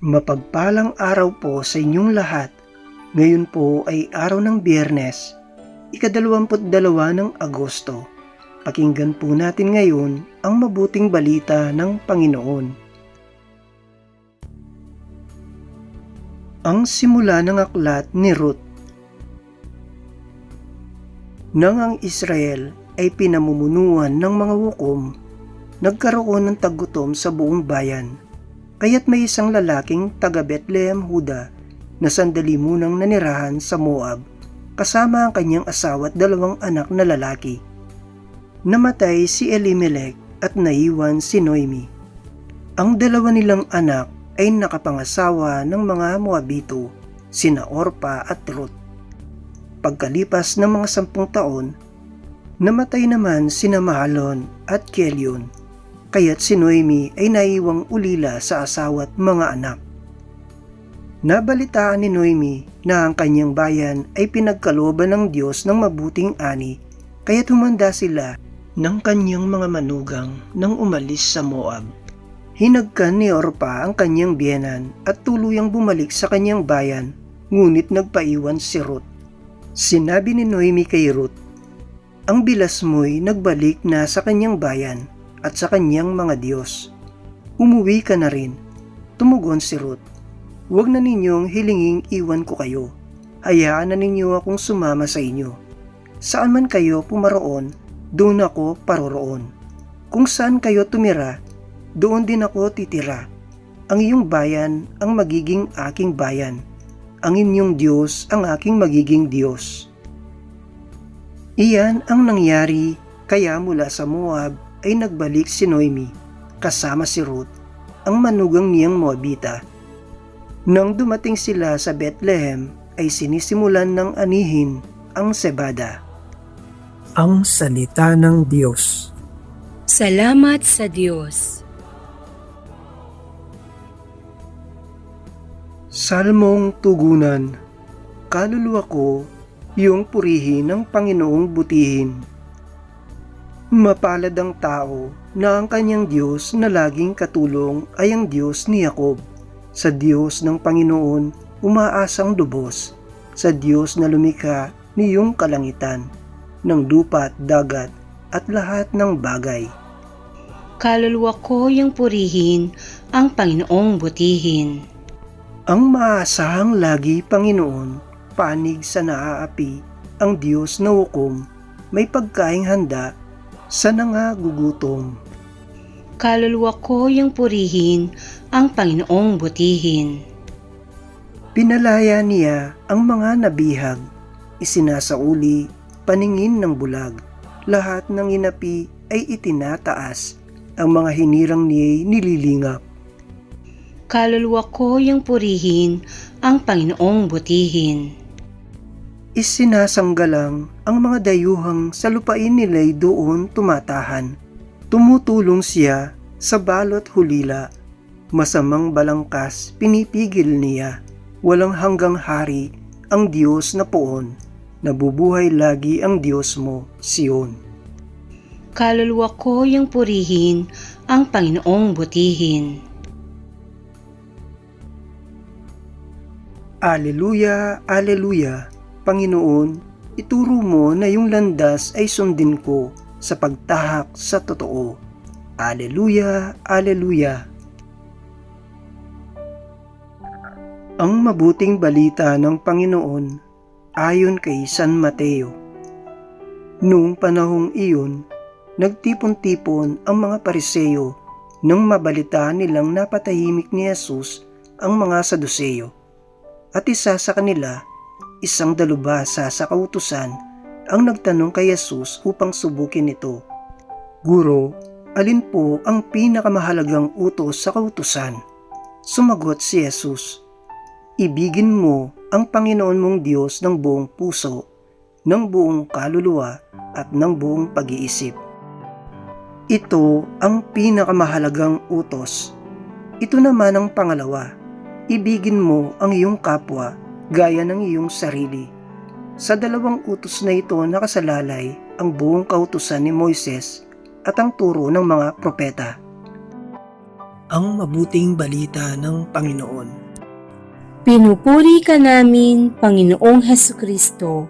Mapagpalang araw po sa inyong lahat. Ngayon po ay araw ng biyernes, ikadalawamput dalawa ng Agosto. Pakinggan po natin ngayon ang mabuting balita ng Panginoon. Ang simula ng aklat ni Ruth Nang ang Israel ay pinamumunuan ng mga wukom, nagkaroon ng tagutom sa buong bayan Kaya't may isang lalaking taga Bethlehem, Huda na sandali munang nanirahan sa Moab kasama ang kanyang asawa at dalawang anak na lalaki. Namatay si Elimelech at naiwan si Noemi. Ang dalawa nilang anak ay nakapangasawa ng mga Moabito, sina Orpa at Ruth. Pagkalipas ng mga sampung taon, namatay naman sina Mahalon at Kelion kaya't si Noemi ay naiwang ulila sa asawa at mga anak. Nabalitaan ni Noemi na ang kanyang bayan ay pinagkalooban ng Diyos ng mabuting ani, kaya't humanda sila ng kanyang mga manugang nang umalis sa Moab. Hinagkan ni Orpa ang kanyang biyenan at tuluyang bumalik sa kanyang bayan, ngunit nagpaiwan si Ruth. Sinabi ni Noemi kay Ruth, Ang bilas mo'y nagbalik na sa kanyang bayan at sa kanyang mga Diyos. Umuwi ka na rin. Tumugon si Ruth. Huwag na ninyong hilinging iwan ko kayo. Hayaan na ninyo akong sumama sa inyo. Saan man kayo pumaroon, doon ako paroroon. Kung saan kayo tumira, doon din ako titira. Ang iyong bayan ang magiging aking bayan. Ang inyong Diyos ang aking magiging Diyos. Iyan ang nangyari kaya mula sa Moab ay nagbalik si Noemi kasama si Ruth, ang manugang niyang Moabita. Nang dumating sila sa Bethlehem ay sinisimulan ng anihin ang sebada. Ang Salita ng Diyos Salamat sa Diyos. Salmong Tugunan Kaluluwa ko, iyong purihin ng Panginoong butihin Mapalad ang tao na ang kanyang Diyos na laging katulong ay ang Diyos ni Jacob. Sa Diyos ng Panginoon, umaasang lubos. Sa Diyos na lumikha niyong kalangitan, ng lupa at dagat at lahat ng bagay. Kaluluwa ko yung purihin, ang Panginoong butihin. Ang maasahang lagi, Panginoon, panig sa naaapi, ang Diyos na hukom, may pagkaing handa sa nangagugutom. Kaluluwa ko yung purihin, ang Panginoong butihin. Pinalaya niya ang mga nabihag, isinasauli, paningin ng bulag. Lahat ng inapi ay itinataas, ang mga hinirang niya'y nililingap. Kaluluwa ko yung purihin, ang Panginoong butihin. Isinasanggalang ang mga dayuhang sa lupain nila'y doon tumatahan. Tumutulong siya sa balot hulila. Masamang balangkas pinipigil niya. Walang hanggang hari ang Diyos na poon. Nabubuhay lagi ang Diyos mo, Siyon. Kaluluwa ko yung purihin, ang Panginoong butihin. Aleluya, Aleluya. Panginoon, ituro mo na yung landas ay sundin ko sa pagtahak sa totoo. Aleluya, Aleluya. Ang mabuting balita ng Panginoon ayon kay San Mateo. Noong panahong iyon, nagtipon-tipon ang mga pariseyo nang mabalitaan nilang napatahimik ni Jesus ang mga saduseyo. At isa sa kanila isang dalubhasa sa kautusan ang nagtanong kay Jesus upang subukin ito. Guro, alin po ang pinakamahalagang utos sa kautusan? Sumagot si Jesus, Ibigin mo ang Panginoon mong Diyos ng buong puso, ng buong kaluluwa at ng buong pag-iisip. Ito ang pinakamahalagang utos. Ito naman ang pangalawa. Ibigin mo ang iyong kapwa gaya ng iyong sarili. Sa dalawang utos na ito nakasalalay ang buong kautusan ni Moises at ang turo ng mga propeta. ang mabuting balita ng Panginoon. Pinupuri ka namin, Panginoong Heso Kristo.